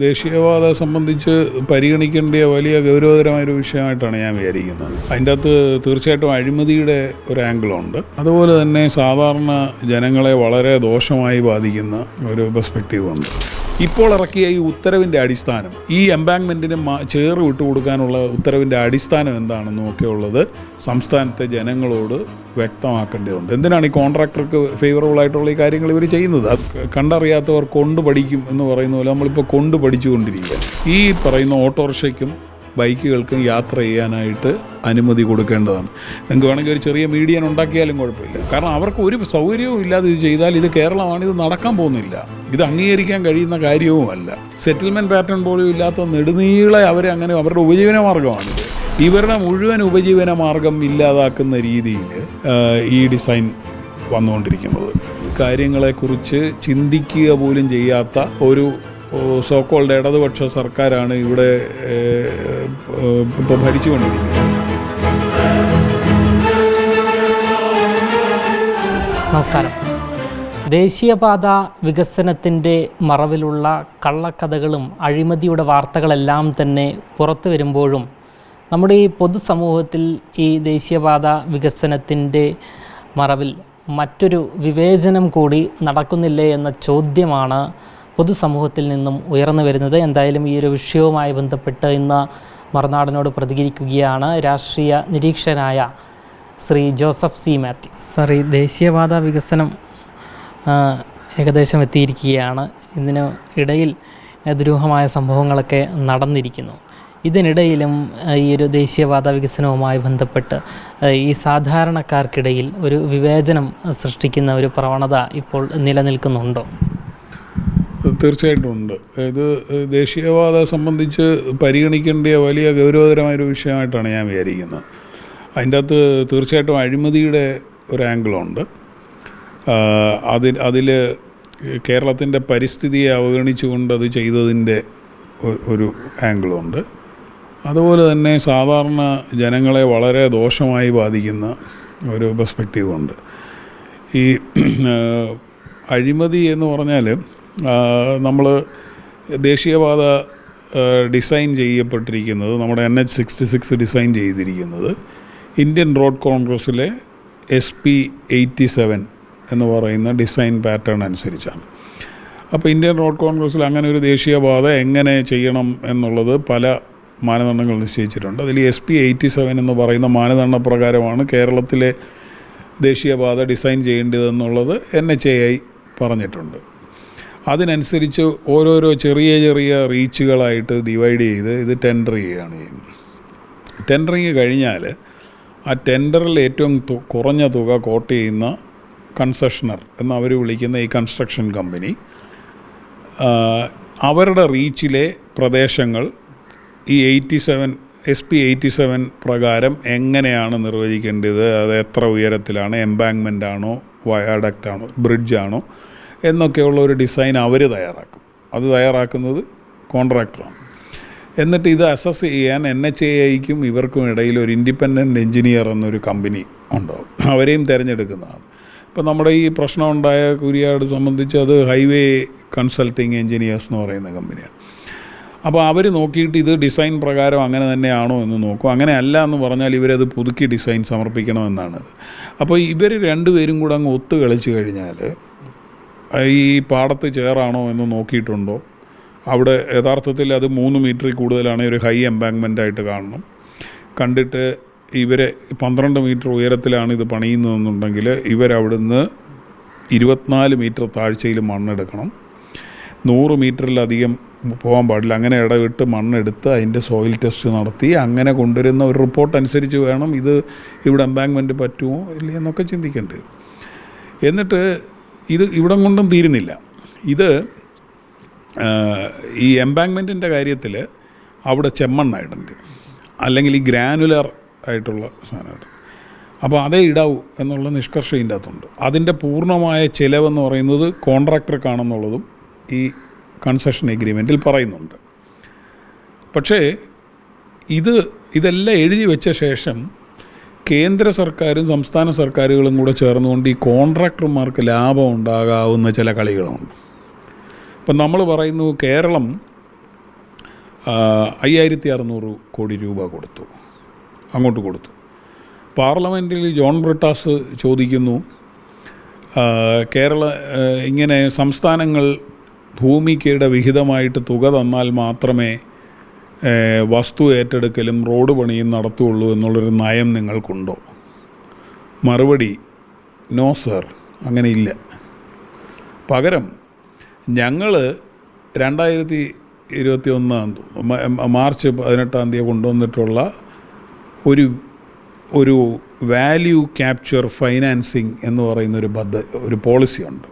ദേശീയവാദം സംബന്ധിച്ച് പരിഗണിക്കേണ്ട വലിയ ഗൗരവകരമായൊരു വിഷയമായിട്ടാണ് ഞാൻ വിചാരിക്കുന്നത്. അതിന്റെ അകത്ത് തീർച്ചയായിട്ടും അഴിമതിയുടെ ഒരു ആംഗിളുണ്ട്. അതുപോലെ തന്നെ സാധാരണ ജനങ്ങളെ വളരെ ദോഷമായി ബാധിക്കുന്ന ഒരു പെർസ്പെക്റ്റീവ് ഉണ്ട്. ഇപ്പോൾ ഇറക്കിയ ഈ ഉത്തരവിന്റെ അടിസ്ഥാനം ഈ എംബാങ്ക്മെന്റിന് ചേറ് വിട്ടുകൊടുക്കാനുള്ള ഉത്തരവിന്റെ അടിസ്ഥാനം എന്താണെന്നും ഒക്കെ ഉള്ളത് സംസ്ഥാനത്തെ ജനങ്ങളോട് വ്യക്തമാക്കേണ്ടതുണ്ട്. എന്തിനാണ് ഈ കോൺട്രാക്ടർക്ക് ഫേവറബിൾ ആയിട്ടുള്ള ഈ കാര്യങ്ങൾ ഇവർ ചെയ്യുന്നത്? അത് കണ്ടറിയാത്തവർ കൊണ്ട് പഠിക്കും എന്ന് പറയുന്ന പോലെ നമ്മളിപ്പോൾ കൊണ്ട് പഠിച്ചുകൊണ്ടിരിക്കുക ഈ പറയുന്ന ഓട്ടോറിക്ഷയ്ക്കും ബൈക്കുകൾക്കും യാത്ര ചെയ്യാനായിട്ട് അനുമതി കൊടുക്കേണ്ടതാണ്. നിങ്ങൾക്ക് വേണമെങ്കിൽ ഒരു ചെറിയ മീഡിയൻ ഉണ്ടാക്കിയാലും കുഴപ്പമില്ല. കാരണം അവർക്ക് ഒരു സൗകര്യവും ഇല്ലാതെ ഇത് ചെയ്താൽ ഇത് കേരളമാണ് ഇത് നടക്കാൻ പോകുന്നില്ല. ഇത് അംഗീകരിക്കാൻ കഴിയുന്ന കാര്യവുമല്ല സെറ്റിൽമെന്റ് പാറ്റേൺ പോലും ഇല്ലാത്ത നെടുനീളെ അവരെ അങ്ങനെ അവരുടെ ഉപജീവന മാർഗമാണിത് ഇവരുടെ മുഴുവൻ ഉപജീവന മാർഗം ഇല്ലാതാക്കുന്ന രീതിയിൽ ഈ ഡിസൈൻ വന്നുകൊണ്ടിരിക്കുന്നത്. കാര്യങ്ങളെക്കുറിച്ച് ചിന്തിക്കുക പോലും ചെയ്യാത്ത ഒരു സോക്കോളുടെ ഇടതുപക്ഷ സർക്കാരാണ് ഇവിടെ ഇപ്പോൾ ഭരിച്ചുകൊണ്ടിരിക്കുന്നത്. നമസ്കാരം. ദേശീയപാത വികസനത്തിന്റെ മറവിലുള്ള കള്ളക്കഥകളും അഴിമതിയുടെ വാർത്തകളെല്ലാം തന്നെ പുറത്തു വരുമ്പോഴും നമ്മുടെ ഈ പൊതുസമൂഹത്തിൽ ഈ ദേശീയപാത വികസനത്തിന്റെ മറവിൽ മറ്റൊരു വിവേചനം കൂടി നടക്കുന്നില്ലേ എന്ന ചോദ്യമാണ് പൊതുസമൂഹത്തിൽ നിന്നും ഉയർന്നു വരുന്നത്. എന്തായാലും ഈ ഒരു വിഷയവുമായി ബന്ധപ്പെട്ട് ഇന്ന് മറുനാടനോട് പ്രതികരിക്കുകയാണ് രാഷ്ട്രീയ നിരീക്ഷകനായ Shri Joseph C Mathew sir ഈ ദേശീയപാത വികസനം ഏകദേശം എത്തിയിരിക്കുകയാണ്. ഇതിന് ഇടയിൽ ദുരൂഹമായ സംഭവങ്ങളൊക്കെ നടന്നിരിക്കുന്നു. ഇതിനിടയിലും ഈ ഒരു ദേശീയപാത വികസനവുമായി ബന്ധപ്പെട്ട് ഈ സാധാരണക്കാർക്കിടയിൽ ഒരു വിവേചനം സൃഷ്ടിക്കുന്ന ഒരു പ്രവണത ഇപ്പോൾ നിലനിൽക്കുന്നുണ്ടോ? തീർച്ചയായിട്ടും ഉണ്ട്. ഇത് ദേശീയവാദം സംബന്ധിച്ച് പരിഗണിക്കേണ്ട വലിയ ഗൗരവതരമായൊരു വിഷയമായിട്ടാണ് ഞാൻ വിചാരിക്കുന്നത്. അതിന്റെ അകത്ത് തീർച്ചയായിട്ടും അഴിമതിയുടെ ഒരു ആംഗിളുണ്ട്. അതിൽ അതിൽ കേരളത്തിന്റെ പരിസ്ഥിതിയെ അവഗണിച്ചുകൊണ്ട് അത് ചെയ്തതിന്റെ ഒരു ആംഗിളുണ്ട്. അതുപോലെ തന്നെ സാധാരണ ജനങ്ങളെ വളരെ ദോഷമായി ബാധിക്കുന്ന ഒരു പെർസ്പെക്റ്റീവുണ്ട് ഈ അഴിമതി എന്ന് പറഞ്ഞാൽ നമ്മൾ ദേശീയപാത ഡിസൈൻ ചെയ്യപ്പെട്ടിരിക്കുന്നത് നമ്മുടെ N H sixty six design ചെയ്തിരിക്കുന്നത് ഇന്ത്യൻ റോഡ് കോൺഗ്രസ്സിലെ എസ് പി എയ്റ്റി സെവൻ എന്ന് പറയുന്ന ഡിസൈൻ പാറ്റേൺ അനുസരിച്ചാണ്. അപ്പോൾ ഇന്ത്യൻ റോഡ് കോൺഗ്രസ്സിൽ അങ്ങനെ ഒരു ദേശീയപാത എങ്ങനെ ചെയ്യണം എന്നുള്ളത് പല മാനദണ്ഡങ്ങൾ നിശ്ചയിച്ചിട്ടുണ്ട്. അതിൽ എസ് പി എയ്റ്റി സെവൻ എന്ന് പറയുന്ന മാനദണ്ഡ പ്രകാരമാണ് കേരളത്തിലെ ദേശീയപാത ഡിസൈൻ ചെയ്യേണ്ടതെന്നുള്ളത് എൻ എച്ച് എ ഐ പറഞ്ഞിട്ടുണ്ട്. അതിനനുസരിച്ച് ഓരോരോ ചെറിയ ചെറിയ റീച്ചുകളായിട്ട് ഡിവൈഡ് ചെയ്ത് ഇത് ടെൻഡർ ചെയ്യുകയാണ് ചെയ്യുന്നത്. ടെൻഡറിങ് കഴിഞ്ഞാൽ ആ ടെൻഡറിൽ ഏറ്റവും കുറഞ്ഞ തുക കോട്ട് ചെയ്യുന്ന കൺസെഷണർ എന്നവർ വിളിക്കുന്ന ഈ കൺസ്ട്രക്ഷൻ കമ്പനി അവരുടെ റീച്ചിലെ പ്രദേശങ്ങൾ ഈ eighty seven S P eighty seven പ്രകാരം എങ്ങനെയാണ് നിർവചിക്കേണ്ടത് അത് എത്ര ഉയരത്തിലാണ്? എംബാങ്ക്മെന്റ് ആണോ? വയാഡക്റ്റ് ആണോ? ബ്രിഡ്ജാണോ എന്നൊക്കെയുള്ള ഒരു ഡിസൈൻ അവർ തയ്യാറാക്കും. അത് തയ്യാറാക്കുന്നത് കോൺട്രാക്ടറാണ്. എന്നിട്ട് ഇത് അസസ് ചെയ്യാൻ എൻ എച്ച് എ ഐക്കും ഇവർക്കും ഇടയിൽ ഒരു ഇൻഡിപെൻഡന്റ് എഞ്ചിനീയർ എന്നൊരു കമ്പനി ഉണ്ടാവും. അവരെയും തിരഞ്ഞെടുക്കുന്നതാണ്. ഇപ്പം നമ്മുടെ ഈ പ്രശ്നം ഉണ്ടായ കുരിയാട് സംബന്ധിച്ച് അത് ഹൈവേ കൺസൾട്ടിങ് എഞ്ചിനീയേഴ്സ് എന്ന് പറയുന്ന കമ്പനിയാണ്. അപ്പോൾ അവർ നോക്കിയിട്ട് ഇത് ഡിസൈൻ പ്രകാരം അങ്ങനെ തന്നെയാണോ എന്ന് നോക്കും. അങ്ങനെ അല്ല എന്ന് പറഞ്ഞാൽ ഇവരത് പുതുക്കി ഡിസൈൻ സമർപ്പിക്കണമെന്നാണ്. അപ്പോൾ ഇവർ രണ്ടുപേരും കൂടെ അങ്ങ് ഒത്തു കളിച്ചു കഴിഞ്ഞാൽ ഈ പാടത്ത് ചേറാണോ എന്ന് നോക്കിയിട്ടുണ്ടോ? അവിടെ യഥാർത്ഥത്തിൽ അത് മൂന്ന് മീറ്ററിൽ കൂടുതലാണ് ഒരു ഹൈ എംബാങ്ക്മെന്റ് ആയിട്ട് കാണണം. കണ്ടിട്ട് ഇവരെ പന്ത്രണ്ട് മീറ്റർ ഉയരത്തിലാണ് ഇത് പണിയുന്നതെന്നുണ്ടെങ്കിൽ ഇവരവിടുന്ന് ഇരുപത്തിനാല് മീറ്റർ താഴ്ചയിൽ മണ്ണെടുക്കണം. നൂറ് മീറ്ററിലധികം പോകാൻ പാടില്ല. അങ്ങനെ ഇടവിട്ട് മണ്ണെടുത്ത് അതിന്റെ സോയിൽ ടെസ്റ്റ് നടത്തി അങ്ങനെ കൊണ്ടുവരുന്ന ഒരു റിപ്പോർട്ട് അനുസരിച്ച് വേണം ഇത് ഇവിടെ എംബാങ്ക്മെന്റ് പറ്റുമോ ഇല്ലേ എന്നൊക്കെ ചിന്തിക്കേണ്ടത്. എന്നിട്ട് ഇത് ഇവിടം കൊണ്ടും തീരുന്നില്ല. ഇത് ഈ എംബാങ്ക്മെന്റിന്റെ കാര്യത്തിൽ അവിടെ ചെമ്മണ്ണായിട്ടുണ്ട്. അല്ലെങ്കിൽ ഈ ഗ്രാനുലർ ആയിട്ടുള്ള സാധനമായിട്ട് അപ്പോൾ അതേ ഇടാവൂ എന്നുള്ള നിഷ്കർഷം ഇതിന്റെ അകത്തുണ്ട് അതിന്റെ പൂർണമായ ചിലവെന്ന് പറയുന്നത് കോൺട്രാക്ടർക്കാണെന്നുള്ളതും ഈ കൺസെഷൻ എഗ്രിമെന്റിൽ പറയുന്നുണ്ട്. പക്ഷേ ഇത് ഇതെല്ലാം എഴുതി വെച്ച ശേഷം കേന്ദ്ര സർക്കാരും സംസ്ഥാന സർക്കാരുകളും കൂടെ ചേർന്നുകൊണ്ട് ഈ കോൺട്രാക്ടർമാർക്ക് ലാഭം ഉണ്ടാകാവുന്ന ചില കളികളുണ്ട്. ഇപ്പം നമ്മൾ പറയുന്നു കേരളം അയ്യായിരത്തി അറുന്നൂറ് കോടി രൂപ കൊടുത്തു. അങ്ങോട്ട് കൊടുത്തു. പാർലമെന്റിൽ ജോൺ ബ്രിട്ടാസ് ചോദിക്കുന്നു കേരള ഇങ്ങനെ സംസ്ഥാനങ്ങൾ ഭൂമിക്കയുടെ വിഹിതമായിട്ട് തുക തന്നാൽ മാത്രമേ വസ്തു ഏറ്റെടുക്കലും റോഡ് പണിയും നടത്തുകയുള്ളൂ എന്നുള്ളൊരു നയം നിങ്ങൾക്കുണ്ടോ? മറുപടി നോ സർ അങ്ങനെ ഇല്ല പകരം ഞങ്ങൾ രണ്ടായിരത്തി ഇരുപത്തി ഒന്നാം മാർച്ച് പതിനെട്ടാം തീയതി കൊണ്ടുവന്നിട്ടുള്ള ഒരു ഒരു വാല്യൂ ക്യാപ്ചർ ഫൈനാൻസിങ് എന്ന് പറയുന്ന ഒരു പദ്ധ ഒരു പോളിസി ഉണ്ട്.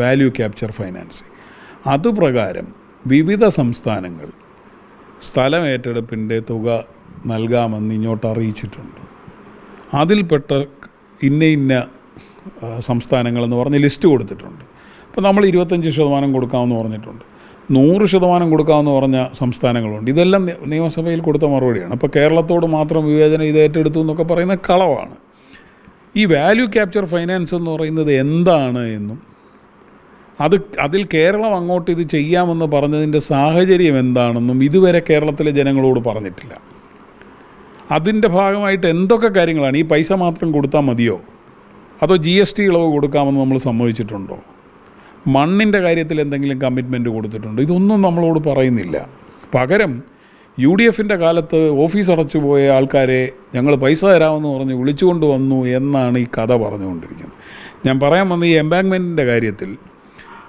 വാല്യൂ ക്യാപ്ചർ ഫൈനാൻസിങ് അതുപ്രകാരം വിവിധ സംസ്ഥാനങ്ങൾ സ്ഥലം ഏറ്റെടുപ്പിന്റെ തുക നൽകാമെന്ന് ഇങ്ങോട്ട് അറിയിച്ചിട്ടുണ്ട്. അതിൽപ്പെട്ട ഇന്ന ഇന്ന സംസ്ഥാനങ്ങളെന്ന് പറഞ്ഞ് ലിസ്റ്റ് കൊടുത്തിട്ടുണ്ട്. അപ്പോൾ നമ്മൾ ഇരുപത്തഞ്ച് ശതമാനം കൊടുക്കാമെന്ന് പറഞ്ഞിട്ടുണ്ട്. നൂറ് ശതമാനം കൊടുക്കാമെന്ന് പറഞ്ഞ സംസ്ഥാനങ്ങളുണ്ട്. ഇതെല്ലാം നിയമസഭയിൽ കൊടുത്ത മറുപടിയാണ്. അപ്പോൾ കേരളത്തോട് മാത്രം വിവേചനം ഇത് ഏറ്റെടുത്തു എന്നൊക്കെ പറയുന്ന കളവാണ്. ഈ വാല്യൂ ക്യാപ്ചർ ഫൈനാൻസ് എന്ന് പറയുന്നത് എന്താണ് എന്നും അത് അതിൽ കേരളം അങ്ങോട്ട് ഇത് ചെയ്യാമെന്ന് പറഞ്ഞതിന്റെ സാഹചര്യം എന്താണെന്നും ഇതുവരെ കേരളത്തിലെ ജനങ്ങളോട് പറഞ്ഞിട്ടില്ല. അതിന്റെ ഭാഗമായിട്ട് എന്തൊക്കെ കാര്യങ്ങളാണ്? ഈ പൈസ മാത്രം കൊടുത്താൽ മതിയോ? അതോ ജി എസ് ടി ഇളവ് കൊടുക്കാമെന്ന് നമ്മൾ സമ്മതിച്ചിട്ടുണ്ടോ? മണ്ണിന്റെ കാര്യത്തിൽ എന്തെങ്കിലും കമ്മിറ്റ്മെന്റ് കൊടുത്തിട്ടുണ്ടോ? ഇതൊന്നും നമ്മളോട് പറയുന്നില്ല. പകരം യു ഡി എഫിന്റെ കാലത്ത് ഓഫീസ് അടച്ചു പോയ ആൾക്കാരെ ഞങ്ങൾ പൈസ തരാമെന്ന് പറഞ്ഞ് വിളിച്ചുകൊണ്ട് വന്നു എന്നാണ് ഈ കഥ പറഞ്ഞുകൊണ്ടിരിക്കുന്നത്. ഞാൻ പറയാൻ വന്ന ഈ എംബാങ്ക്മെന്റിന്റെ കാര്യത്തിൽ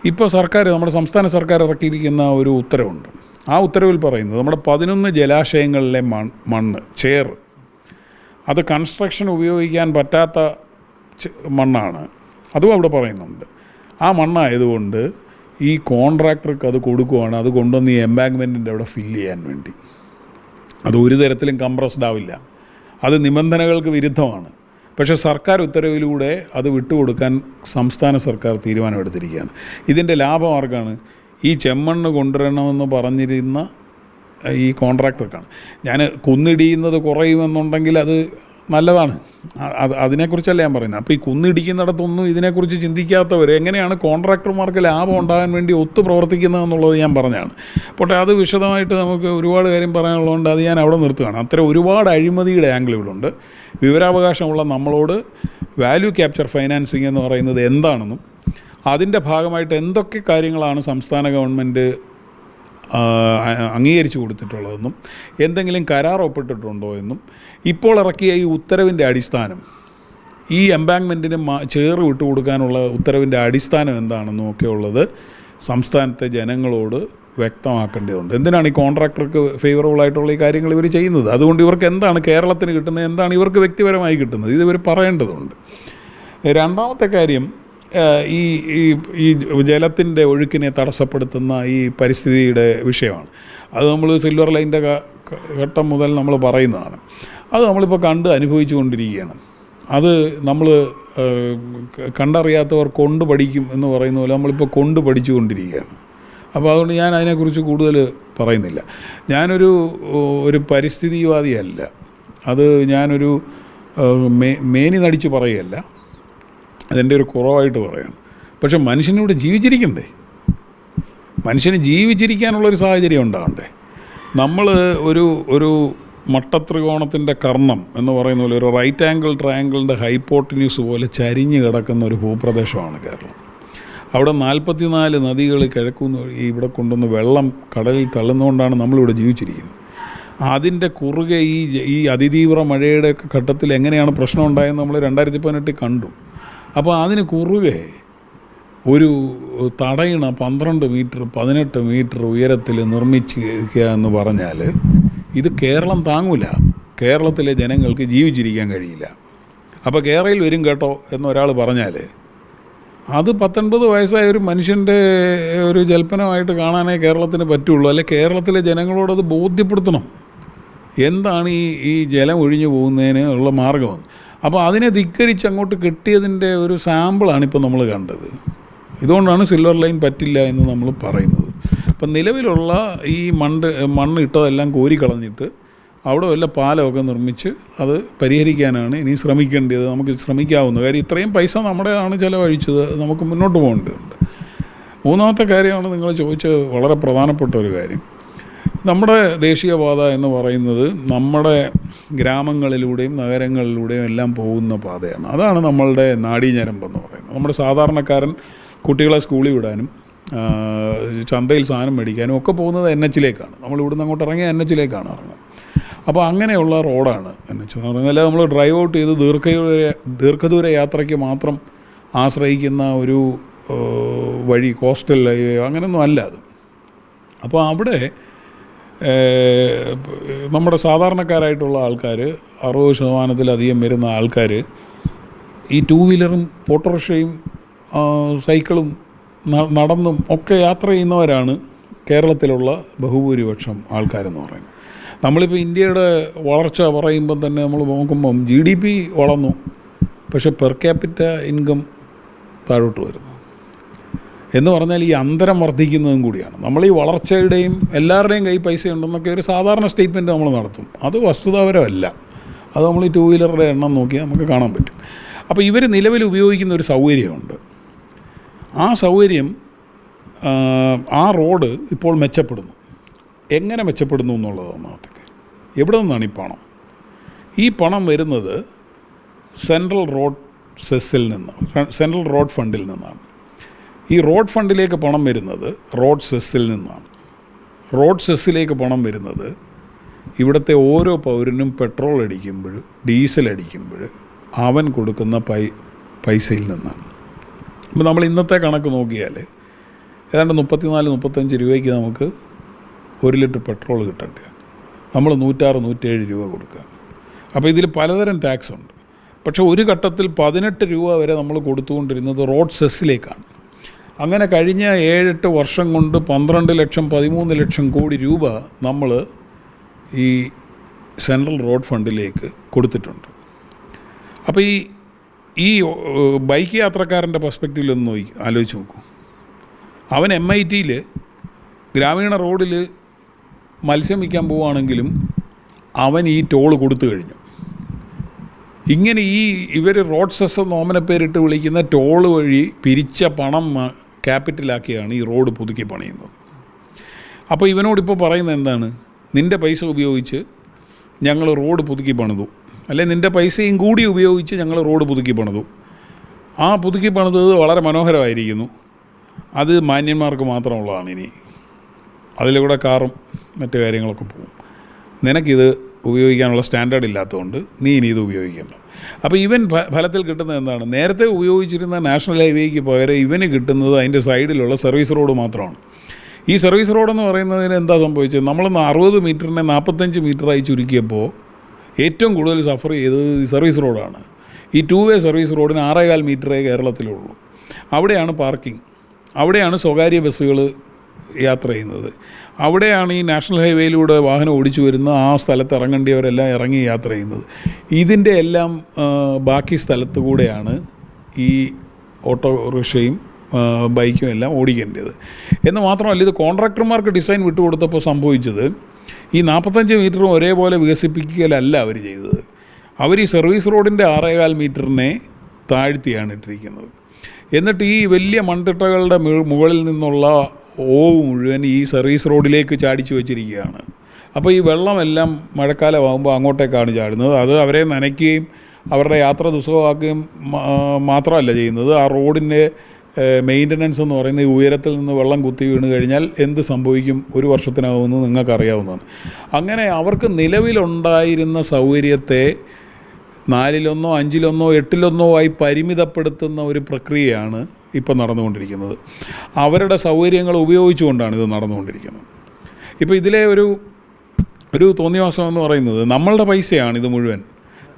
ഇപ്പോൾ സർക്കാർ നമ്മുടെ സംസ്ഥാന സർക്കാർ ഇറക്കിയിരിക്കുന്ന ഒരു ഉത്തരവുണ്ട്. ആ ഉത്തരവിൽ പറയുന്നത് നമ്മുടെ പതിനൊന്ന് ജലാശയങ്ങളിലെ മൺ മണ്ണ് ചേറ് അത് കൺസ്ട്രക്ഷൻ ഉപയോഗിക്കാൻ പറ്റാത്ത മണ്ണാണ്. അതും അവിടെ പറയുന്നുണ്ട്. ആ മണ്ണായതുകൊണ്ട് ഈ കോൺട്രാക്ടർക്ക് അത് കൊടുക്കുവാണ് അത് കൊണ്ടുവന്ന് ഈ എംബാങ്ക്മെന്റിന്റെ അവിടെ ഫില്ല് ചെയ്യാൻ വേണ്ടി. അത് ഒരു തരത്തിലും കംപ്രസ്ഡ് ആവില്ല. അത് നിബന്ധനകൾക്ക് വിരുദ്ധമാണ്. പക്ഷേ സർക്കാർ ഉത്തരവിലൂടെ അത് വിട്ടുകൊടുക്കാൻ സംസ്ഥാന സർക്കാർ തീരുമാനമെടുത്തിരിക്കുകയാണ്. ഇതിന്റെ ലാഭം ആർക്കാണ് ഈ ചെമ്മണ്ണ് കൊണ്ടുവരണമെന്ന് പറഞ്ഞിരുന്ന ഈ കോൺട്രാക്ടർക്കാണ്. ഞാൻ കുന്നിടിയുന്നത് കുറയുമെന്നുണ്ടെങ്കിൽ അത് നല്ലതാണ്. അത് അതിനെക്കുറിച്ചല്ല ഞാൻ പറയുന്നത്. അപ്പോൾ ഈ കുന്നിടിക്കുന്നിടത്തൊന്നും ഇതിനെക്കുറിച്ച് ചിന്തിക്കാത്തവർ എങ്ങനെയാണ് കോൺട്രാക്ടർമാർക്ക് ലാഭം ഉണ്ടാകാൻ വേണ്ടി ഒത്തു പ്രവർത്തിക്കുന്നത് എന്നുള്ളത് ഞാൻ പറഞ്ഞതാണ്. പോട്ടെ അത് വിശദമായിട്ട് നമുക്ക് ഒരുപാട് കാര്യം പറയാനുള്ളതുകൊണ്ട് അത് ഞാൻ അവിടെ നിർത്തുകയാണ്. അത്ര ഒരുപാട് അഴിമതിയുടെ ആംഗിളുകളുണ്ട്. വിവരാവകാശമുള്ള നമ്മളോട് വാല്യൂ ക്യാപ്ചർ ഫൈനാൻസിങ് എന്ന് പറയുന്നത് എന്താണെന്നും അതിന്റെ ഭാഗമായിട്ട് എന്തൊക്കെ കാര്യങ്ങളാണ് സംസ്ഥാന ഗവൺമെന്റ് അംഗീകരിച്ചു കൊടുത്തിട്ടുള്ളതെന്നും എന്തെങ്കിലും കരാർ ഒപ്പിട്ടിട്ടുണ്ടോ എന്നും ഇപ്പോൾ ഇറക്കിയ ഈ ഉത്തരവിന്റെ അടിസ്ഥാനം ഈ എംബാങ്ക്മെന്റിന് ചേർ വിട്ടു കൊടുക്കാനുള്ള ഉത്തരവിന്റെ അടിസ്ഥാനം എന്താണെന്നൊക്കെ ഉള്ളത് സംസ്ഥാനത്തെ ജനങ്ങളോട് വ്യക്തമാക്കേണ്ടതുണ്ട്. എന്തിനാണ് ഈ കോൺട്രാക്ടർക്ക് ഫേവറബിൾ ആയിട്ടുള്ള ഈ കാര്യങ്ങൾ ഇവർ ചെയ്യുന്നത്? അതുകൊണ്ട് ഇവർക്ക് എന്താണ് കേരളത്തിന് കിട്ടുന്നത്? എന്താണ് ഇവർക്ക് വ്യക്തിപരമായി കിട്ടുന്നത്? ഇത് ഇവർ പറയേണ്ടതുണ്ട്. രണ്ടാമത്തെ കാര്യം ഈ ഈ ജലത്തിന്റെ ഒഴുക്കിനെ തടസ്സപ്പെടുത്തുന്ന ഈ പരിസ്ഥിതിയുടെ വിഷയമാണ്. അത് നമ്മൾ സിൽവർ ലൈന്റെ ഘട്ടം മുതൽ നമ്മൾ പറയുന്നതാണ്. അത് നമ്മളിപ്പോൾ കണ്ട് അനുഭവിച്ചു കൊണ്ടിരിക്കുകയാണ് അത് നമ്മൾ കണ്ടറിയാത്തവർ കൊണ്ട് പഠിക്കും എന്ന് പറയുന്ന പോലെ നമ്മളിപ്പോൾ കൊണ്ട് പഠിച്ചു കൊണ്ടിരിക്കുകയാണ് അപ്പോൾ അതുകൊണ്ട് ഞാൻ അതിനെക്കുറിച്ച് കൂടുതൽ പറയുന്നില്ല. ഞാനൊരു ഒരു പരിസ്ഥിതിവാദിയല്ല. അത് ഞാനൊരു മേ മേനി നടിച്ച് പറയുകയല്ല. അതെന്റെ ഒരു കുറവായിട്ട് പറയാണ്. പക്ഷെ മനുഷ്യനിവിടെ ജീവിച്ചിരിക്കണ്ടേ? മനുഷ്യന് ജീവിച്ചിരിക്കാനുള്ളൊരു സാഹചര്യം ഉണ്ടാകണ്ടേ നമ്മൾ ഒരു ഒരു മട്ടത്രികോണത്തിന്റെ കർണം എന്ന് പറയുന്ന പോലെ ഒരു റൈറ്റ് ആംഗിൾ ട്രയാങ്കിളിന്റെ ഹൈപ്പോട്ടിന്യൂസ് പോലെ ചരിഞ്ഞ് കിടക്കുന്ന ഒരു ഭൂപ്രദേശമാണ് കേരളം. അവിടെ നാൽപ്പത്തിനാല് നദികൾ കിഴക്കുന്നു ഇവിടെ കൊണ്ടുവന്ന് വെള്ളം കടലിൽ തള്ളുന്നതുകൊണ്ടാണ് നമ്മളിവിടെ ജീവിച്ചിരിക്കുന്നത്. അതിന്റെ കുറുകെ ഈ ഈ അതിതീവ്ര മഴയുടെ ഘട്ടത്തിൽ എങ്ങനെയാണ് പ്രശ്നം ഉണ്ടായെന്ന് നമ്മൾ രണ്ടായിരത്തി പതിനെട്ടിൽ കണ്ടു. അപ്പോൾ അതിന് കുറുകെ ഒരു തടയിണ പന്ത്രണ്ട് മീറ്റർ പതിനെട്ട് മീറ്റർ ഉയരത്തിൽ നിർമ്മിക്കുക എന്ന് പറഞ്ഞാൽ ഇത് കേരളം താങ്ങൂല. കേരളത്തിലെ ജനങ്ങൾക്ക് ജീവിച്ചിരിക്കാൻ കഴിയില്ല. അപ്പോൾ കേരളയിൽ വരും കേട്ടോ എന്നൊരാൾ പറഞ്ഞാൽ അത് പത്തൊൻപത് വയസ്സായ ഒരു മനുഷ്യന്റെ ഒരു ജൽപ്പനമായിട്ട് കാണാനേ കേരളത്തിന് പറ്റുള്ളൂ. അല്ലെ കേരളത്തിലെ ജനങ്ങളോടത് ബോധ്യപ്പെടുത്തണം. എന്താണ് ഈ ഈ ജലം ഒഴിഞ്ഞു പോകുന്നതിന് ഉള്ള മാർഗം? അപ്പോൾ അതിനെ ധിക്കരിച്ച് അങ്ങോട്ട് കിട്ടിയതിന്റെ ഒരു സാമ്പിളാണ് ഇപ്പോൾ നമ്മൾ കണ്ടത്. ഇതുകൊണ്ടാണ് സിൽവർ ലൈൻ പറ്റില്ല എന്ന് നമ്മൾ പറയുന്നത്. അപ്പം നിലവിലുള്ള ഈ മണ്ണ് മണ്ണ് ഇട്ടതെല്ലാം കോരിക്കളഞ്ഞിട്ട് അവിടെ വല്ല പാലമൊക്കെ നിർമ്മിച്ച് അത് പരിഹരിക്കാനാണ് ഇനി ശ്രമിക്കേണ്ടത്. നമുക്ക് ശ്രമിക്കാവുന്ന കാര്യം ഇത്രയും പൈസ നമ്മുടെയാണ് ചിലവഴിച്ചത്. നമുക്ക് മുന്നോട്ട് പോകേണ്ടതുണ്ട്. മൂന്നാമത്തെ കാര്യമാണ് നിങ്ങൾ ചോദിച്ച വളരെ പ്രധാനപ്പെട്ട ഒരു കാര്യം. നമ്മുടെ ദേശീയപാത എന്ന് പറയുന്നത് നമ്മുടെ ഗ്രാമങ്ങളിലൂടെയും നഗരങ്ങളിലൂടെയും എല്ലാം പോകുന്ന പാതയാണ്. അതാണ് നമ്മളുടെ നാഡീഞരമ്പെന്ന് പറയുന്നത്. നമ്മുടെ സാധാരണക്കാരൻ കുട്ടികളെ സ്കൂളിൽ വിടാനും ചന്തയിൽ സാധനം മേടിക്കാനും ഒക്കെ പോകുന്നത് എൻ എച്ചിലേക്കാണ്. നമ്മൾ ഇവിടുന്ന് അങ്ങോട്ട് ഇറങ്ങിയാൽ എൻ എച്ചിലേക്കാണ് ഇറങ്ങുക അപ്പോൾ അങ്ങനെയുള്ള റോഡാണ് എൻ എച്ച് എന്ന് അല്ലാതെ നമ്മൾ ഡ്രൈവ് ഔട്ട് ചെയ്ത് ദീർഘദൂര ദീർഘദൂര യാത്രയ്ക്ക് മാത്രം ആശ്രയിക്കുന്ന ഒരു വഴി കോസ്റ്റൽ ഹൈവേ അങ്ങനെയൊന്നും അല്ല അത്. അപ്പോൾ അവിടെ നമ്മുടെ സാധാരണക്കാരായിട്ടുള്ള ആൾക്കാർ അറുപത് ശതമാനത്തിലധികം വരുന്ന ആൾക്കാർ ഈ ടൂ വീലറും ഓട്ടോറിക്ഷയും സൈക്കിളും നടന്നും ഒക്കെ യാത്ര ചെയ്യുന്നവരാണ് കേരളത്തിലുള്ള ബഹുഭൂരിപക്ഷം ആൾക്കാരെന്ന് പറയുന്നത്. നമ്മളിപ്പോൾ ഇന്ത്യയുടെ വളർച്ച പറയുമ്പം തന്നെ നമ്മൾ നോക്കുമ്പം ജി ഡി പി വളർന്നു. പക്ഷെ പെർ ക്യാപിറ്റ ഇൻകം താഴോട്ട് വരുന്നു. എന്ന് പറഞ്ഞാൽ ഈ അന്തരം വർദ്ധിക്കുന്നതും കൂടിയാണ്. നമ്മൾ ഈ വളർച്ചയുടെയും എല്ലാവരുടെയും കൈ പൈസ ഉണ്ടെന്നൊക്കെ ഒരു സാധാരണ സ്റ്റേറ്റ്മെന്റ് നമ്മൾ നടത്തും. അത് വസ്തുതാപരമല്ല. അത് നമ്മൾ ഈ ടൂ വീലറുടെ എണ്ണം നോക്കിയാൽ നമുക്ക് കാണാൻ പറ്റും. അപ്പോൾ ഇവർ നിലവിൽ ഉപയോഗിക്കുന്ന ഒരു സൗകര്യമുണ്ട്. ആ സൗകര്യം ആ, റോഡ് ഇപ്പോൾ മെച്ചപ്പെടുന്നു. എങ്ങനെ മെച്ചപ്പെടുന്നു എന്നുള്ളത് ഒന്നാമത്തേക്ക് എവിടെ നിന്നാണ് ഈ പണം? ഈ പണം വരുന്നത് സെൻട്രൽ റോഡ് സെസ്സിൽ നിന്ന് സെൻട്രൽ റോഡ് ഫണ്ടിൽ നിന്നാണ്. ഈ റോഡ് ഫണ്ടിലേക്ക് പണം വരുന്നത് റോഡ് സെസ്സിൽ നിന്നാണ്. റോഡ് സെസ്സിലേക്ക് പണം വരുന്നത് ഇവിടുത്തെ ഓരോ പൗരനും പെട്രോൾ അടിക്കുമ്പോൾ ഡീസൽ അടിക്കുമ്പോൾ അവൻ കൊടുക്കുന്ന പൈ പൈസയിൽ നിന്നാണ്. അപ്പോൾ നമ്മൾ ഇന്നത്തെ കണക്ക് നോക്കിയാൽ ഏതാണ്ട് മുപ്പത്തിനാല് മുപ്പത്തഞ്ച് രൂപയ്ക്ക് നമുക്ക് ഒരു ലിറ്റർ പെട്രോൾ കിട്ടേണ്ടത് നമ്മൾ നൂറ്റാറ് നൂറ്റേഴ് രൂപ കൊടുക്കുക. അപ്പോൾ ഇതിൽ പലതരം ടാക്സ് ഉണ്ട്. പക്ഷേ ഒരു ഘട്ടത്തിൽ പതിനെട്ട് രൂപ വരെ നമ്മൾ കൊടുത്തുകൊണ്ടിരുന്നത് റോഡ് സെസ്സിലേക്കാണ്. അങ്ങനെ കഴിഞ്ഞ ഏഴെട്ട് വർഷം കൊണ്ട് പന്ത്രണ്ട് ലക്ഷം പതിമൂന്ന് ലക്ഷം കോടി രൂപ നമ്മൾ ഈ സെൻട്രൽ റോഡ് ഫണ്ടിലേക്ക് കൊടുത്തിട്ടുണ്ട്. അപ്പോൾ ഈ ഈ ബൈക്ക് യാത്രക്കാരന്റെ പെർസ്പെക്റ്റീവിൽ ഒന്ന് നോക്കി ആലോചിച്ച് നോക്കൂ. അവൻ എം ഐ ടിയിൽ ഗ്രാമീണ റോഡിൽ മത്സ്യം വിൽക്കാൻ പോവുകയാണെങ്കിലും അവൻ ഈ ടോൾ കൊടുത്തു കഴിഞ്ഞു. ഇങ്ങനെ ഈ ഇവർ റോഡ് സെസ് നോമന പേരിട്ട് വിളിക്കുന്ന ടോൾ വഴി പിരിച്ച പണം ക്യാപിറ്റലാക്കിയാണ് ഈ റോഡ് പുതുക്കി പണിയുന്നത്. അപ്പോൾ ഇവനോടിപ്പോൾ പറയുന്നത് എന്താണ്? നിന്റെ പൈസ ഉപയോഗിച്ച് ഞങ്ങൾ റോഡ് പുതുക്കി പണിതു. അല്ലെ നിന്റെ പൈസയും കൂടി ഉപയോഗിച്ച് ഞങ്ങൾ റോഡ് പുതുക്കി പണിതു. ആ പുതുക്കി പണിതത് വളരെ മനോഹരമായിരിക്കുന്നു. അത് മാന്യന്മാർക്ക് മാത്രമുള്ളതാണ് ഇനി. അതിലൂടെ കാറും മറ്റു കാര്യങ്ങളൊക്കെ പോകും. നിനക്കിത് ഉപയോഗിക്കാനുള്ള സ്റ്റാൻഡേർഡ് ഇല്ലാത്തതുകൊണ്ട് നീ ഇനി ഇത് ഉപയോഗിക്കേണ്ട. അപ്പോൾ ഇവൻ ഫലത്തിൽ കിട്ടുന്നത് എന്താണ്? നേരത്തെ ഉപയോഗിച്ചിരുന്ന നാഷണൽ ഹൈവേക്ക് പകരം ഇവന് കിട്ടുന്നത് അതിന്റെ സൈഡിലുള്ള സർവീസ് റോഡ് മാത്രമാണ്. ഈ സർവീസ് റോഡെന്ന് പറയുന്നതിന് എന്താ സംഭവിച്ചത്? നമ്മളൊന്ന് അറുപത് മീറ്ററിനെ നാൽപ്പത്തഞ്ച് മീറ്ററായി ചുരുക്കിയപ്പോൾ ഏറ്റവും കൂടുതൽ സഫർ ചെയ്തത് സർവീസ് റോഡാണ്. ഈ ടു വേ സർവീസ് റോഡിന് ആറേകാൽ മീറ്ററേ കേരളത്തിലുള്ളൂ. അവിടെയാണ് പാർക്കിംഗ്. അവിടെയാണ് സ്വകാര്യ ബസ്സുകൾ യാത്ര ചെയ്യുന്നത്. അവിടെയാണ് ഈ നാഷണൽ ഹൈവേയിലൂടെ വാഹനം ഓടിച്ചു വരുന്ന ആ സ്ഥലത്ത് ഇറങ്ങേണ്ടിയവരെല്ലാം ഇറങ്ങി യാത്ര ചെയ്യുന്നത്. ഇതിന്റെ എല്ലാം ബാക്കി സ്ഥലത്ത് കൂടെയാണ് ഈ ഓട്ടോറിക്ഷയും ബൈക്കും എല്ലാം ഓടിക്കേണ്ടത് എന്ന് മാത്രമല്ല ഇത് കോൺട്രാക്ടർമാർക്ക് ഡിസൈൻ വിട്ടുകൊടുത്തപ്പോൾ സംഭവിച്ചത് ഈ നാൽപ്പത്തഞ്ച് മീറ്ററും ഒരേപോലെ വികസിപ്പിക്കലല്ല അവർ ചെയ്തത്. അവർ ഈ സർവീസ് റോഡിന്റെ ആറേകാൽ മീറ്ററിനെ താഴ്ത്തിയാണ് ഇട്ടിരിക്കുന്നത്. എന്നിട്ട് ഈ വലിയ മൺതിട്ടകളുടെ മുകളിൽ നിന്നുള്ള ഓവ് മുഴുവൻ ഈ സർവീസ് റോഡിലേക്ക് ചാടിച്ചു വെച്ചിരിക്കുകയാണ്. അപ്പോൾ ഈ വെള്ളമെല്ലാം മഴക്കാലമാകുമ്പോൾ അങ്ങോട്ടേക്കാണ് ചാടുന്നത്. അത് അവരെ നനയ്ക്കുകയും അവരുടെ യാത്ര ദുസ്സഹമാക്കുകയും മാത്രമല്ല ചെയ്യുന്നത്. ആ റോഡിന്റെ മെയിന്റനൻസ് എന്ന് പറയുന്ന ഈ ഉയരത്തിൽ നിന്ന് വെള്ളം കുത്തി വീണ് കഴിഞ്ഞാൽ എന്ത് സംഭവിക്കും? ഒരു വർഷത്തിനാകുമെന്ന് നിങ്ങൾക്കറിയാവുന്നതാണ്. അങ്ങനെ അവർക്ക് നിലവിലുണ്ടായിരുന്ന സൗകര്യത്തെ നാലിലൊന്നോ അഞ്ചിലൊന്നോ എട്ടിലൊന്നോ ആയി പരിമിതപ്പെടുത്തുന്ന ഒരു പ്രക്രിയയാണ് ഇപ്പം നടന്നുകൊണ്ടിരിക്കുന്നത്. അവരുടെ സൗകര്യങ്ങൾ ഉപയോഗിച്ചുകൊണ്ടാണ് ഇത് നടന്നുകൊണ്ടിരിക്കുന്നത്. ഇപ്പോൾ ഇതിലെ ഒരു ഒരു തോന്നിവാസം എന്ന് പറയുന്നത് നമ്മളുടെ പൈസയാണ് ഇത് മുഴുവൻ.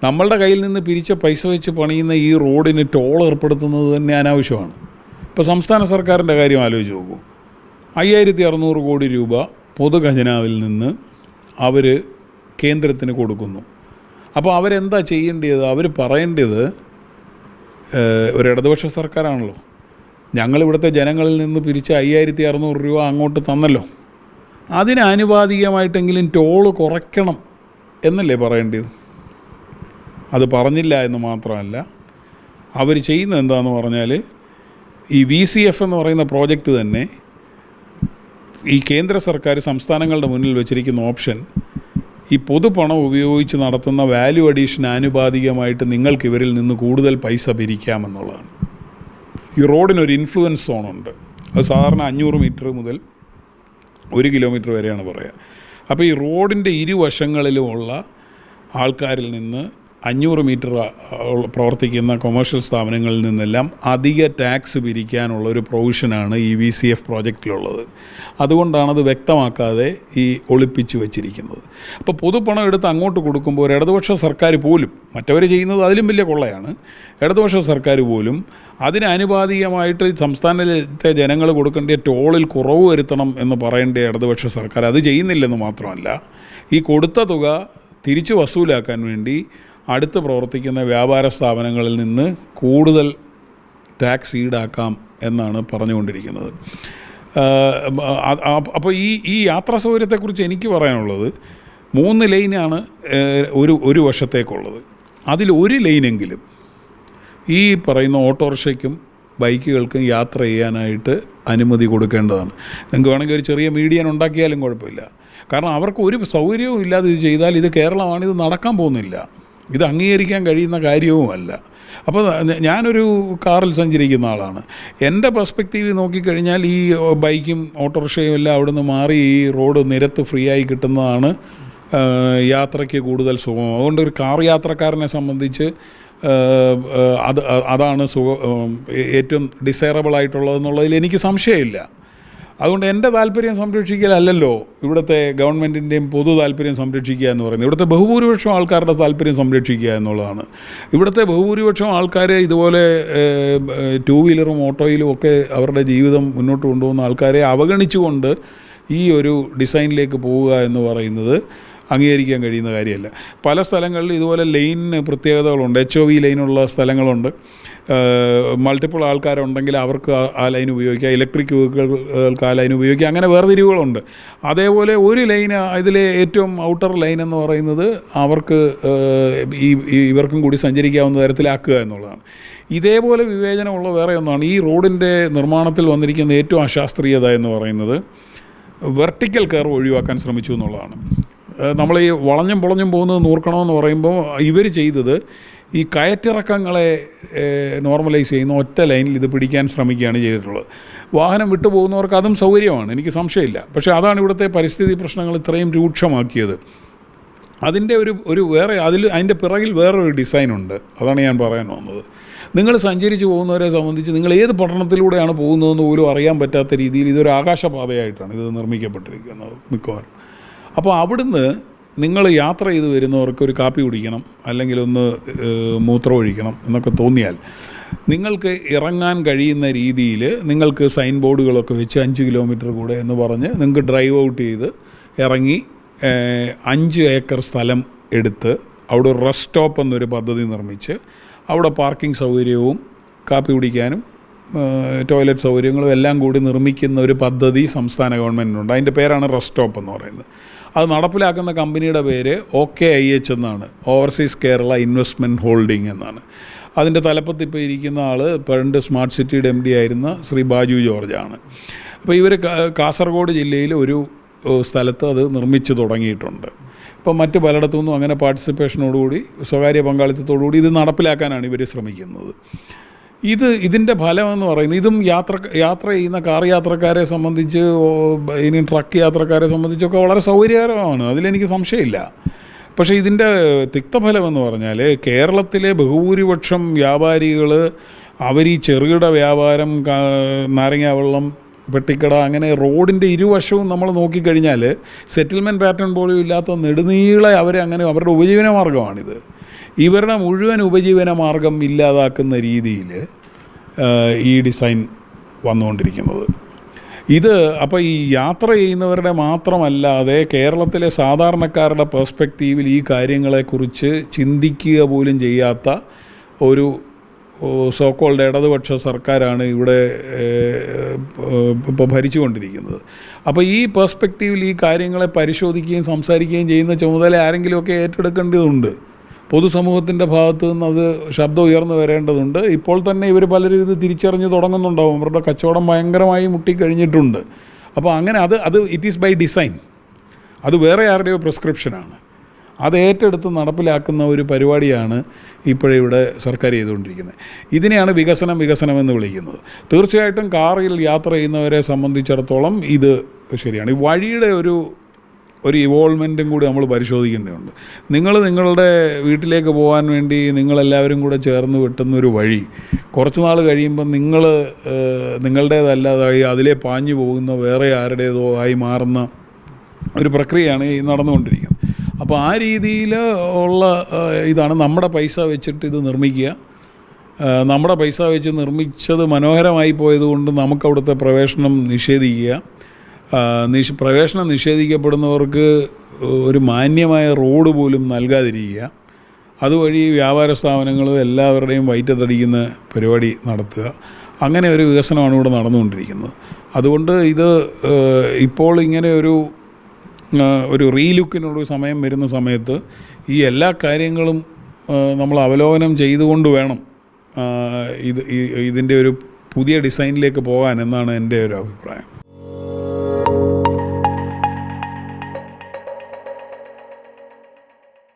നമ്മളുടെ കയ്യിൽ നിന്ന് പിരിച്ച പൈസ വെച്ച് പണിയുന്ന ഈ റോഡിന് ടോൾ ഏർപ്പെടുത്തുന്നത് തന്നെ അനാവശ്യമാണ്. ഇപ്പോൾ സംസ്ഥാന സർക്കാരിന്റെ കാര്യം ആലോചിച്ച് നോക്കൂ. അയ്യായിരത്തി അറുന്നൂറ് കോടി രൂപ പൊതുഖജനാവിൽ നിന്ന് അവർ കേന്ദ്രത്തിന് കൊടുക്കുന്നു. അപ്പോൾ അവരെന്താ ചെയ്യേണ്ടത്? അവർ പറയേണ്ടത് ഒരു ഇടതുപക്ഷ സർക്കാരാണല്ലോ. ഞങ്ങളിവിടുത്തെ ജനങ്ങളിൽ നിന്ന് പിരിച്ച അയ്യായിരത്തി അറുന്നൂറ് രൂപ അങ്ങോട്ട് തന്നല്ലോ. അതിനാനുപാതികമായിട്ടെങ്കിലും ടോൾ കുറയ്ക്കണം എന്നല്ലേ പറയേണ്ടത്? അത് പറഞ്ഞില്ല എന്ന് മാത്രമല്ല അവർ ചെയ്യുന്ന എന്താണെന്ന് പറഞ്ഞാൽ ഈ വി സി എഫ് എന്ന് പറയുന്ന പ്രോജക്റ്റ് തന്നെ ഈ കേന്ദ്ര സർക്കാർ സംസ്ഥാനങ്ങളുടെ മുന്നിൽ വെച്ചിരിക്കുന്ന ഓപ്ഷൻ ഈ പൊതുപണം ഉപയോഗിച്ച് നടത്തുന്ന വാല്യൂ അഡീഷൻ ആനുപാതികമായിട്ട് നിങ്ങൾക്ക് ഇവരിൽ നിന്ന് കൂടുതൽ പൈസ പിരിക്കാമെന്നുള്ളതാണ്. ഈ റോഡിനൊരു ഇൻഫ്ലുവൻസ് സോണുണ്ട് അത് സാധാരണ അഞ്ഞൂറ് മീറ്റർ മുതൽ ഒരു കിലോമീറ്റർ വരെയാണ് പറയുക. അപ്പോൾ ഈ റോഡിന്റെ ഇരുവശങ്ങളിലുമുള്ള ആൾക്കാരിൽ നിന്ന് അഞ്ഞൂറ് മീറ്റർ പ്രവർത്തിക്കുന്ന കൊമേഴ്ഷ്യൽ സ്ഥാപനങ്ങളിൽ നിന്നെല്ലാം അധിക ടാക്സ് പിരിക്കാനുള്ള ഒരു പ്രൊവിഷനാണ് ഈ വി സി എഫ് പ്രോജക്റ്റിലുള്ളത് അതുകൊണ്ടാണ് അത് വ്യക്തമാക്കാതെ ഈ ഒളിപ്പിച്ചു വെച്ചിരിക്കുന്നത്. അപ്പോൾ പൊതുപണം എടുത്ത് അങ്ങോട്ട് കൊടുക്കുമ്പോൾ ഒരു ഇടതുപക്ഷ സർക്കാർ പോലും മറ്റവർ ചെയ്യുന്നത് അതിലും വലിയ കൊള്ളയാണ്. ഇടതുപക്ഷ സർക്കാർ പോലും അതിന് അനുപാതികമായിട്ട് സംസ്ഥാനത്തെ ജനങ്ങൾ കൊടുക്കേണ്ട ടോളിൽ കുറവ് വരുത്തണം എന്ന് പറയേണ്ട ഇടതുപക്ഷ സർക്കാർ അത് ചെയ്യുന്നില്ലെന്ന് മാത്രമല്ല ഈ കൊടുത്ത തുക തിരിച്ചു വസൂലാക്കാൻ വേണ്ടി അടുത്ത് പ്രവർത്തിക്കുന്ന വ്യാപാര സ്ഥാപനങ്ങളിൽ നിന്ന് കൂടുതൽ ടാക്സ് ഈടാക്കാം എന്നാണ് പറഞ്ഞുകൊണ്ടിരിക്കുന്നത്. അപ്പോൾ ഈ ഈ യാത്രാ സൗകര്യത്തെക്കുറിച്ച് എനിക്ക് പറയാനുള്ളത് മൂന്ന് ലൈനാണ് ഒരു ഒരു വശത്തേക്കുള്ളത്. അതിൽ ഒരു ലൈനെങ്കിലും ഈ പറയുന്ന ഓട്ടോറിക്ഷയ്ക്കും ബൈക്കുകൾക്കും യാത്ര ചെയ്യാനായിട്ട് അനുമതി കൊടുക്കേണ്ടതാണ്. നിങ്ങൾക്ക് വേണമെങ്കിൽ ഒരു ചെറിയ മീഡിയൻ ഉണ്ടാക്കിയാലും കുഴപ്പമില്ല. കാരണം അവർക്ക് ഒരു സൗകര്യവും ഇല്ലാതെ ഇത് ചെയ്താൽ ഇത് കേരളമാണ് ഇത് നടക്കാൻ പോകുന്നില്ല. ഇത് അംഗീകരിക്കാൻ കഴിയുന്ന കാര്യവുമല്ല. അപ്പോൾ ഞാനൊരു കാറിൽ സഞ്ചരിക്കുന്ന ആളാണ്. എന്റെ പെർസ്പെക്റ്റീവ് നോക്കിക്കഴിഞ്ഞാൽ ഈ ബൈക്കും ഓട്ടോറിക്ഷയും എല്ലാം അവിടെ നിന്ന് മാറി ഈ റോഡ് നിരത്ത് ഫ്രീ ആയി കിട്ടുന്നതാണ് യാത്രയ്ക്ക് കൂടുതൽ സുഖം. അതുകൊണ്ട് ഒരു കാർ യാത്രക്കാരനെ സംബന്ധിച്ച് അത് അതാണ് സുഖ ഏറ്റവും ഡിസൈറബിൾ ആയിട്ടുള്ളതെന്നുള്ളതിൽ എനിക്ക് സംശയമില്ല. അതുകൊണ്ട് എന്റെ താല്പര്യം സംരക്ഷിക്കലല്ലോ ഇവിടുത്തെ ഗവൺമെന്റിന്റെയും പൊതു താല്പര്യം സംരക്ഷിക്കുക എന്ന് പറയുന്നത്. ഇവിടുത്തെ ബഹുഭൂരിപക്ഷം ആൾക്കാരുടെ താല്പര്യം സംരക്ഷിക്കുക എന്നുള്ളതാണ്. ഇവിടുത്തെ ബഹുഭൂരിപക്ഷം ആൾക്കാർ ഇതുപോലെ ടൂ വീലറും ഓട്ടോയിലും ഒക്കെ അവരുടെ ജീവിതം മുന്നോട്ട് കൊണ്ടുപോകുന്ന ആൾക്കാരെ അവഗണിച്ചുകൊണ്ട് ഈ ഒരു ഡിസൈനിലേക്ക് പോവുക എന്ന് പറയുന്നത് അംഗീകരിക്കാൻ കഴിയുന്ന കാര്യമല്ല. പല സ്ഥലങ്ങളിൽ ഇതുപോലെ ലൈനിന് പ്രത്യേകതകളുണ്ട്. എച്ച് ഒ വി ലൈനുള്ള സ്ഥലങ്ങളുണ്ട്. മൾട്ടിപ്പിൾ ആൾക്കാരുണ്ടെങ്കിൽ അവർക്ക് ആ- ലൈൻ ഉപയോഗിക്കാം. ഇലക്ട്രിക് വെഹിക്കിളുകൾക്ക് ആ ലൈൻ ഉപയോഗിക്കാം. അങ്ങനെ വേർതിരിവുകളുണ്ട്. അതേപോലെ ഒരു ലൈൻ ഇതിലെ ഏറ്റവും ഔട്ടർ ലൈൻ എന്ന് പറയുന്നത് അവർക്ക് ഈ ഇവർക്കും കൂടി സഞ്ചരിക്കാവുന്ന തരത്തിലാക്കുക എന്നുള്ളതാണ്. ഇതേപോലെ വിവേചനമുള്ള വേറെ ഒന്നാണ്. ഈ റോഡിന്റെ നിർമ്മാണത്തിൽ വന്നിരിക്കുന്ന ഏറ്റവും അശാസ്ത്രീയത എന്ന് പറയുന്നത് വെർട്ടിക്കൽ കർവ് ഒഴിവാക്കാൻ ശ്രമിച്ചു എന്നുള്ളതാണ്. നമ്മൾ ഈ വളഞ്ഞും പൊളഞ്ഞും പോകുന്നത് നൂർക്കണമെന്ന് പറയുമ്പോൾ ഇവർ ചെയ്തത് ഈ കയറ്റിറക്കങ്ങളെ നോർമലൈസ് ചെയ്യുന്ന ഒറ്റ ലൈനിൽ ഇത് പിടിക്കാൻ ശ്രമിക്കുകയാണ് ചെയ്തിട്ടുള്ളത്. വാഹനം വിട്ടുപോകുന്നവർക്ക് അതും സൗകര്യമാണ് എനിക്ക് സംശയമില്ല. പക്ഷേ അതാണ് ഇവിടുത്തെ പരിസ്ഥിതി പ്രശ്നങ്ങൾ ഇത്രയും രൂക്ഷമാക്കിയത്. അതിന്റെ ഒരു ഒരു വേറെ അതിൽ അതിന്റെ പിറകിൽ വേറൊരു ഡിസൈനുണ്ട് അതാണ് ഞാൻ പറയാൻ വന്നത്. നിങ്ങൾ സഞ്ചരിച്ച് പോകുന്നവരെ സംബന്ധിച്ച് നിങ്ങൾ ഏത് പട്ടണത്തിലൂടെയാണ് പോകുന്നതെന്ന് പോലും അറിയാൻ പറ്റാത്ത രീതിയിൽ ഇതൊരു ആകാശപാതയായിട്ടാണ് ഇത് നിർമ്മിക്കപ്പെട്ടിരിക്കുന്നത് മിക്കവാറും. അപ്പോൾ അവിടുന്ന് നിങ്ങൾ യാത്ര ചെയ്ത് വരുന്നവർക്ക് ഒരു കാപ്പി കുടിക്കണം അല്ലെങ്കിൽ ഒന്ന് മൂത്രം ഒഴിക്കണം എന്നൊക്കെ തോന്നിയാൽ നിങ്ങൾക്ക് ഇറങ്ങാൻ കഴിയുന്ന രീതിയിൽ നിങ്ങൾക്ക് സൈൻ ബോർഡുകളൊക്കെ വെച്ച് അഞ്ച് കിലോമീറ്റർ കൂടെ എന്ന് പറഞ്ഞ് നിങ്ങൾക്ക് ഡ്രൈവ് ഔട്ട് ചെയ്ത് ഇറങ്ങി അഞ്ച് ഏക്കർ സ്ഥലം എടുത്ത് അവിടെ ഒരു റെസ്റ്റ് സ്റ്റോപ്പ് എന്നൊരു പദ്ധതി നിർമ്മിച്ച് അവിടെ പാർക്കിംഗ് സൗകര്യവും കാപ്പി കുടിക്കാനും ടോയ്ലറ്റ് സൗകര്യങ്ങളും എല്ലാം കൂടി നിർമ്മിക്കുന്ന ഒരു പദ്ധതി സംസ്ഥാന ഗവൺമെന്റിനുണ്ട് അതിന്റെ പേരാണ് റെസ്റ്റ് സ്റ്റോപ്പ് എന്ന് പറയുന്നത്. അത് നടപ്പിലാക്കുന്ന കമ്പനിയുടെ പേര് ഒ കെ ഐ എച്ച് എന്നാണ്. ഓവർസീസ് കേരള ഇൻവെസ്റ്റ്മെന്റ് ഹോൾഡിംഗ് എന്നാണ്. അതിന്റെ തലപ്പത്ത് ഇപ്പോൾ ഇരിക്കുന്ന ആൾ പണ്ട് സ്മാർട്ട് സിറ്റിയുടെ എം ഡി ആയിരുന്ന ശ്രീ ബാജു ജോർജാണ് അപ്പോൾ ഇവർ കാസർഗോഡ് ജില്ലയിൽ ഒരു സ്ഥലത്ത് അത് നിർമ്മിച്ചു തുടങ്ങിയിട്ടുണ്ട്. ഇപ്പോൾ മറ്റ് പലയിടത്തുനിന്നും അങ്ങനെ പാർട്ടിസിപ്പേഷനോടുകൂടി സ്വകാര്യ പങ്കാളിത്തത്തോടുകൂടി ഇത് നടപ്പിലാക്കാനാണ് ഇവർ ശ്രമിക്കുന്നത്. ഇത് ഇതിന്റെ ഫലമെന്ന് പറയുന്നത് ഇതും യാത്ര യാത്ര ചെയ്യുന്ന കാർ യാത്രക്കാരെ സംബന്ധിച്ച് ഇനി ട്രക്ക് യാത്രക്കാരെ സംബന്ധിച്ചൊക്കെ വളരെ സൗകര്യകരമാണ്. അതിലെനിക്ക് സംശയമില്ല. പക്ഷേ ഇതിന്റെ തിക്തഫലമെന്ന് പറഞ്ഞാൽ കേരളത്തിലെ ബഹുഭൂരിപക്ഷം വ്യാപാരികൾ അവർ ഈ ചെറുകിട വ്യാപാരം നാരങ്ങാവെള്ളം പെട്ടിക്കട അങ്ങനെ റോഡിന്റെ ഇരുവശവും നമ്മൾ നോക്കിക്കഴിഞ്ഞാൽ സെറ്റിൽമെന്റ് പാറ്റേൺ പോലും ഇല്ലാത്ത നെടുനീളെ അവരെ അങ്ങനെ അവരുടെ ഉപജീവന മാർഗമാണിത് ഇവരുടെ മുഴുവൻ ഉപജീവന മാർഗം ഇല്ലാതാക്കുന്ന രീതിയിൽ ഈ ഡിസൈൻ വന്നുകൊണ്ടിരിക്കുന്നത്. ഇത് അപ്പോൾ ഈ യാത്ര ചെയ്യുന്നവരുടെ മാത്രമല്ലാതെ കേരളത്തിലെ സാധാരണക്കാരുടെ പെർസ്പെക്റ്റീവിൽ ഈ കാര്യങ്ങളെക്കുറിച്ച് ചിന്തിക്കുക പോലും ചെയ്യാത്ത ഒരു സോക്കോൾഡ് ഇടതുപക്ഷ സർക്കാരാണ് ഇവിടെ ഇപ്പോൾ ഭരിച്ചുകൊണ്ടിരിക്കുന്നത്. അപ്പോൾ ഈ പെർസ്പെക്റ്റീവിൽ ഈ കാര്യങ്ങളെ പരിശോധിക്കുകയും സംസാരിക്കുകയും ചെയ്യുന്ന ചുമതല ആരെങ്കിലുമൊക്കെ ഏറ്റെടുക്കേണ്ടതുണ്ട്. പൊതുസമൂഹത്തിന്റെ ഭാഗത്ത് നിന്ന് അത് ശബ്ദം ഉയർന്നു വരേണ്ടതുണ്ട്. ഇപ്പോൾ തന്നെ ഇവർ പലരും ഇത് തിരിച്ചറിഞ്ഞ് തുടങ്ങുന്നുണ്ടാവും. അവരുടെ കച്ചവടം ഭയങ്കരമായി മുട്ടിക്കഴിഞ്ഞിട്ടുണ്ട്. അപ്പോൾ അങ്ങനെ അത് അത് ഇറ്റ് ഈസ് ബൈ ഡിസൈൻ അത് വേറെ ആരുടെയോ പ്രിസ്ക്രിപ്ഷനാണ് അത് ഏറ്റെടുത്ത് നടപ്പിലാക്കുന്ന ഒരു പരിപാടിയാണ് ഇപ്പോഴിവിടെ സർക്കാർ ചെയ്തുകൊണ്ടിരിക്കുന്നത്. ഇതിനെയാണ് വികസനം വികസനം എന്ന് വിളിക്കുന്നത്. തീർച്ചയായിട്ടും കാറിൽ യാത്ര ചെയ്യുന്നവരെ സംബന്ധിച്ചിടത്തോളം ഇത് ശരിയാണ്. ഈ വഴിയുടെ ഒരു ഒരു ഇവോൾവ്മെന്റും കൂടി നമ്മൾ പരിശോധിക്കേണ്ടതുണ്ട്. നിങ്ങൾ നിങ്ങളുടെ വീട്ടിലേക്ക് പോകാൻ വേണ്ടി നിങ്ങളെല്ലാവരും കൂടെ ചേർന്ന് വെട്ടുന്ന ഒരു വഴി കുറച്ച് നാൾ കഴിയുമ്പോൾ നിങ്ങൾ നിങ്ങളുടേതല്ലാതായി അതിലെ പാഞ്ഞു പോകുന്ന വേറെ ആരുടേതോ ആയി മാറുന്ന ഒരു പ്രക്രിയയാണ് ഈ നടന്നുകൊണ്ടിരിക്കുന്നത്. അപ്പോൾ ആ രീതിയിൽ ഉള്ള ഇതാണ് നമ്മുടെ പൈസ വെച്ചിട്ട് ഇത് നിർമ്മിക്കുക. നമ്മുടെ പൈസ വെച്ച് നിർമ്മിച്ചത് മനോഹരമായി പോയതുകൊണ്ട് നമുക്കവിടുത്തെ പ്രവേശനം നിഷേധിക്കുക. നിഷ് പ്രവേശനം നിഷേധിക്കപ്പെടുന്നവർക്ക് ഒരു മാന്യമായ റോഡ് പോലും നൽകാതിരിക്കുക. അതുവഴി വ്യാപാര സ്ഥാപനങ്ങളും എല്ലാവരുടെയും വയറ്റത്തടിക്കുന്ന പരിപാടി നടത്തുക. അങ്ങനെ ഒരു വികസനമാണ് ഇവിടെ നടന്നുകൊണ്ടിരിക്കുന്നത്. അതുകൊണ്ട് ഇത് ഇപ്പോൾ ഇങ്ങനെ ഒരു ഒരു റീലുക്കിനുള്ള സമയം വരുന്ന സമയത്ത് ഈ എല്ലാ കാര്യങ്ങളും നമ്മൾ അവലോകനം ചെയ്തുകൊണ്ട് വേണം ഇത് ഇതിന്റെ ഒരു പുതിയ ഡിസൈനിലേക്ക് പോകാൻ എന്നാണ് എന്റെ ഒരു അഭിപ്രായം.